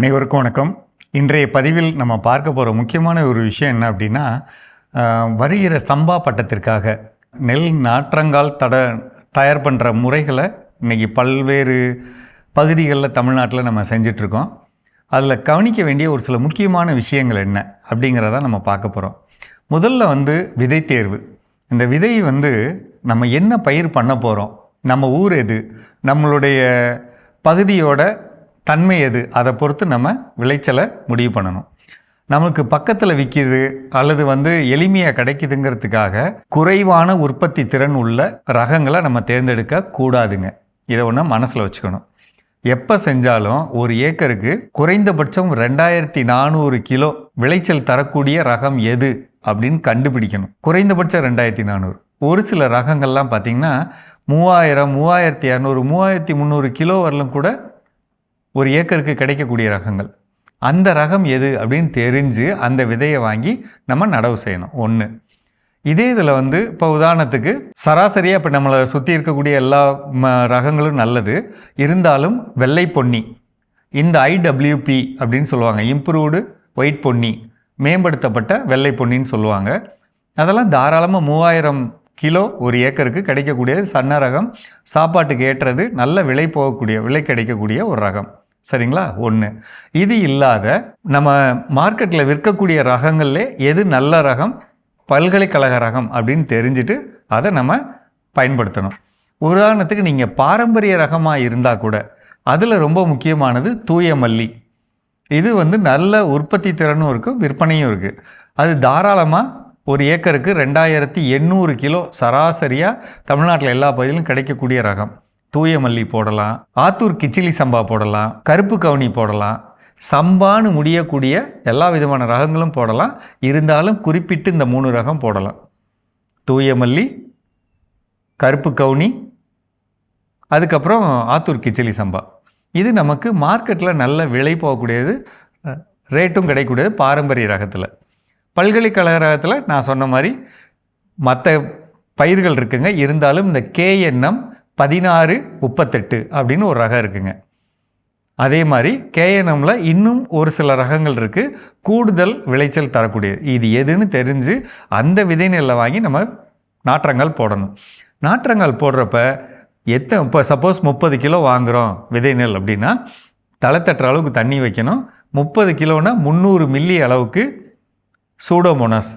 அனைவருக்கும் வணக்கம். இன்றைய பதிவில் நம்ம பார்க்க போகிற முக்கியமான ஒரு விஷயம் என்ன அப்படின்னா வருகிற சம்பா பட்டத்திற்காக நெல் நாற்றங்கால் தட தயார் பண்ணுற முறைகளை இன்னைக்கு பல்வேறு பகுதிகளில் தமிழ்நாட்டில் நம்ம செஞ்சிட்ருக்கோம். அதில் கவனிக்க வேண்டிய ஒரு சில முக்கியமான விஷயங்கள் என்ன அப்படிங்கிறத நம்ம பார்க்க போகிறோம் முதல்ல வந்து விதை தேர்வு. இந்த விதை வந்து நம்ம என்ன பயிர் பண்ண போகிறோம் நம்ம ஊர் எது? நம்மளுடைய பகுதியோட தன்மை எது? அதை பொறுத்து நம்ம விளைச்சலை முடிவு பண்ணணும். நமக்கு பக்கத்தில் விற்கிது அல்லது வந்து எளிமையாக கிடைக்குதுங்கிறதுக்காக குறைவான உற்பத்தி திறன் உள்ள ரகங்களை நம்ம தேர்ந்தெடுக்க கூடாதுங்க. இதை ஒன்று மனசில் வச்சுக்கணும். எப்போ செஞ்சாலும் ஒரு ஏக்கருக்கு குறைந்தபட்சம் ரெண்டாயிரத்தி நானூறு கிலோ விளைச்சல் தரக்கூடிய ரகம் எது அப்படின்னு கண்டுபிடிக்கணும். குறைந்தபட்சம் ரெண்டாயிரத்தி நானூறு. ஒரு சில ரகங்கள்லாம் பார்த்திங்கன்னா மூவாயிரம் மூவாயிரத்தி இரநூறு மூவாயிரத்தி முந்நூறு கிலோ வரலும் கூட ஒரு ஏக்கருக்கு கிடைக்கக்கூடிய ரகங்கள். அந்த ரகம் எது அப்படின்னு தெரிஞ்சு அந்த விதையை வாங்கி நம்ம நடவு செய்யணும். ஒன்று இதே இதில் வந்து இப்போ உதாரணத்துக்கு சராசரியாக இப்போ நம்மளை சுற்றி இருக்கக்கூடிய எல்லா ம ரகங்களும் நல்லது. இருந்தாலும் வெள்ளை பொன்னி இந்த ஐடபிள்யூபி அப்படின்னு சொல்லுவாங்க. இம்ப்ரூவ்டு ஒயிட் பொன்னி மேம்படுத்தப்பட்ட வெள்ளை பொன்னின்னு சொல்லுவாங்க. அதெல்லாம் தாராளமாக மூவாயிரம் கிலோ ஒரு ஏக்கருக்கு கிடைக்கக்கூடிய சன்ன ரகம் சாப்பாட்டுக்கு ஏற்றது நல்ல விலை போகக்கூடிய விலை கிடைக்கக்கூடிய ஒரு ரகம். சரிங்களா? ஒன்று இது இல்லாத நம்ம மார்க்கெட்டில் விற்கக்கூடிய ரகங்கள்லே எது நல்ல ரகம்? பல்கலைக்கழக ரகம் அப்படின்னு தெரிஞ்சுட்டு அதை நம்ம பயன்படுத்தணும். உதாரணத்துக்கு நீங்கள் பாரம்பரிய ரகமாக இருந்தால் கூட அதில் ரொம்ப முக்கியமானது தூய மல்லி இது வந்து நல்ல உற்பத்தி திறனும் இருக்குது விற்பனையும் இருக்குது அது தாராளமாக ஒரு ஏக்கருக்கு ரெண்டாயிரத்தி எண்ணூறு கிலோ சராசரியாக தமிழ்நாட்டில் எல்லா பகுதியிலும் கிடைக்கக்கூடிய ரகம். தூய மல்லி போடலாம் ஆத்தூர் கிச்சிலி சம்பா போடலாம் கருப்பு கவுனி போடலாம் சம்பான்னு முடியக்கூடிய எல்லா விதமான ரகங்களும் போடலாம். இருந்தாலும் குறிப்பிட்டு இந்த மூணு ரகம் போடலாம். தூய மல்லி கருப்பு கவுனி அதுக்கப்புறம் ஆத்தூர் கிச்சிலி சம்பா. இது நமக்கு மார்க்கெட்டில் நல்ல விலை போகக்கூடியது ரேட்டும் கிடைக்கக்கூடியது பாரம்பரிய ரகத்தில். பல்கலைக்கழக ரகத்தில் நான் சொன்ன மாதிரி மற்ற பயிர்கள் இருக்குங்க. இருந்தாலும் இந்த கேஎன்எம் பதினாறு முப்பத்தெட்டு அப்படின்னு ஒரு ரகம் இருக்குங்க. அதே மாதிரி கேஎன்எம்ல இன்னும் ஒரு சில ரகங்கள் இருக்குது கூடுதல் விளைச்சல் தரக்கூடியது. இது எதுன்னு தெரிஞ்சு அந்த விதை நெல்லை வாங்கி நம்ம நாற்றங்கால் போடணும். நாற்றங்கால் போடுறப்ப எத்த இப்போ சப்போஸ் முப்பது கிலோ வாங்குகிறோம் விதை நெல் அப்படின்னா தலை தட்டுற அளவுக்கு தண்ணி வைக்கணும். முப்பது கிலோனா முந்நூறு மில்லி அளவுக்கு சூடோமோனாஸ்.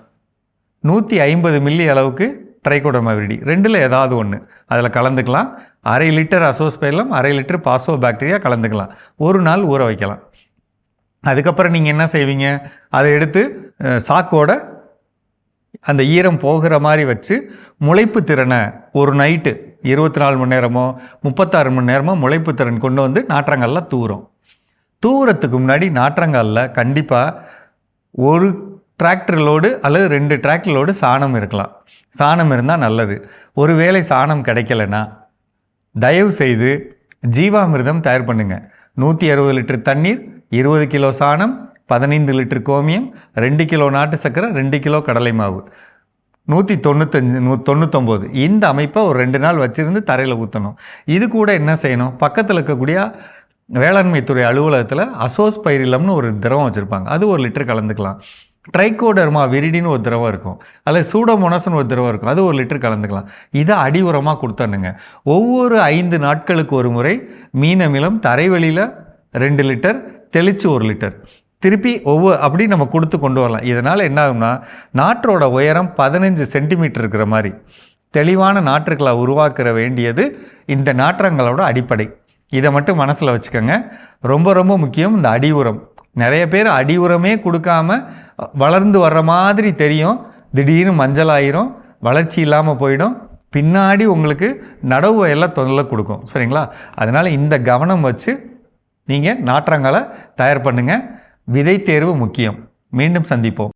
நூற்றி ஐம்பது மில்லி அளவுக்கு ட்ரைகோடோமாவிரிடி. ரெண்டில் ஏதாவது ஒன்று அதில் கலந்துக்கலாம். அரை லிட்டர் அசோஸ்பைலம் அரை லிட்டர் பாசோ பாக்டீரியா கலந்துக்கலாம். ஒரு நாள் ஊற வைக்கலாம். அதுக்கப்புறம் நீங்கள் என்ன செய்வீங்க? அதை எடுத்து சாக்கோட அந்த ஈரம் போகிற மாதிரி வச்சு முளைப்பு திறனை ஒரு நைட்டு இருபத்தி நாலு மணி நேரமோ முப்பத்தாறு மணி நேரமோ முளைப்பு திறன் கொண்டு வந்து நாற்றங்கல்ல தூரும். தூவுறதுக்கு முன்னாடி நாற்றங்காலில் கண்டிப்பாக ஒரு டிராக்டர் லோடு அல்லது ரெண்டு டிராக்டர் லோடு சாணம் இருக்கலாம். சாணம் இருந்தால் நல்லது. ஒருவேளை சாணம் கிடைக்கலனா தயவு செய்து ஜீவாமிர்தம் தயார் பண்ணுங்கள் நூற்றி அறுபது லிட்டர் தண்ணீர் இருபது கிலோ சாணம் பதினைந்து லிட்டர் கோமியம் ரெண்டு கிலோ நாட்டு சர்க்கரை ரெண்டு கிலோ கடலை மாவு. நூற்றி தொண்ணூத்தஞ்சு நூ தொண்ணூத்தொம்போது. இந்த அமைப்பை ஒரு ரெண்டு நாள் வச்சுருந்து தரையில் ஊற்றணும் இது கூட என்ன செய்யணும்? பக்கத்தில் இருக்கக்கூடிய வேளாண்மைத்துறை அலுவலகத்தில் அசோஸ் பைரிலம்னு ஒரு திரவம் வச்சுருப்பாங்க. அது ஒரு லிட்டர் கலந்துக்கலாம். ட்ரைகோடர்மா விரிடின்னு ஒரு திரவம் இருக்கும். அல்லது சூடமோனஸ்னு ஒரு திரவம் இருக்கும். அது ஒரு லிட்டர் கலந்துக்கலாம். இதை அடி உரமாக கொடுத்தானுங்க. ஒவ்வொரு ஐந்து நாட்களுக்கு ஒரு முறை மீன் அமிலம் தரைவெளியில் ரெண்டு லிட்டர் தெளித்து ஒரு லிட்டர். திருப்பி ஒவ்வொரு அப்படி நம்ம கொடுத்து கொண்டு வரலாம். இதனால் என்ன ஆகும்னா நாற்றோட உயரம் பதினஞ்சு சென்டிமீட்டர் இருக்கிற மாதிரி. தெளிவான நாற்றுக்களை உருவாக்குற வேண்டியது இந்த நாற்றங்களோட அடிப்படை. இதை மட்டும் மனசில் வச்சுக்கோங்க. ரொம்ப ரொம்ப முக்கியம் இந்த அடி உரம் நிறைய பேர் அடி உரமே கொடுக்காம வளர்ந்து வர்ற மாதிரி தெரியும். திடீர்னு மஞ்சள் ஆயிரும் வளர்ச்சி இல்லாமல் போயிடும். பின்னாடி உங்களுக்கு நடவு எல்லாம் தொல்லை கொடுக்கும். சரிங்களா? அதனால் இந்த கவனம் வச்சு நீங்கள் நாற்றங்களை தயார் பண்ணுங்கள் விதை தேர்வு முக்கியம். மீண்டும் சந்திப்போம்.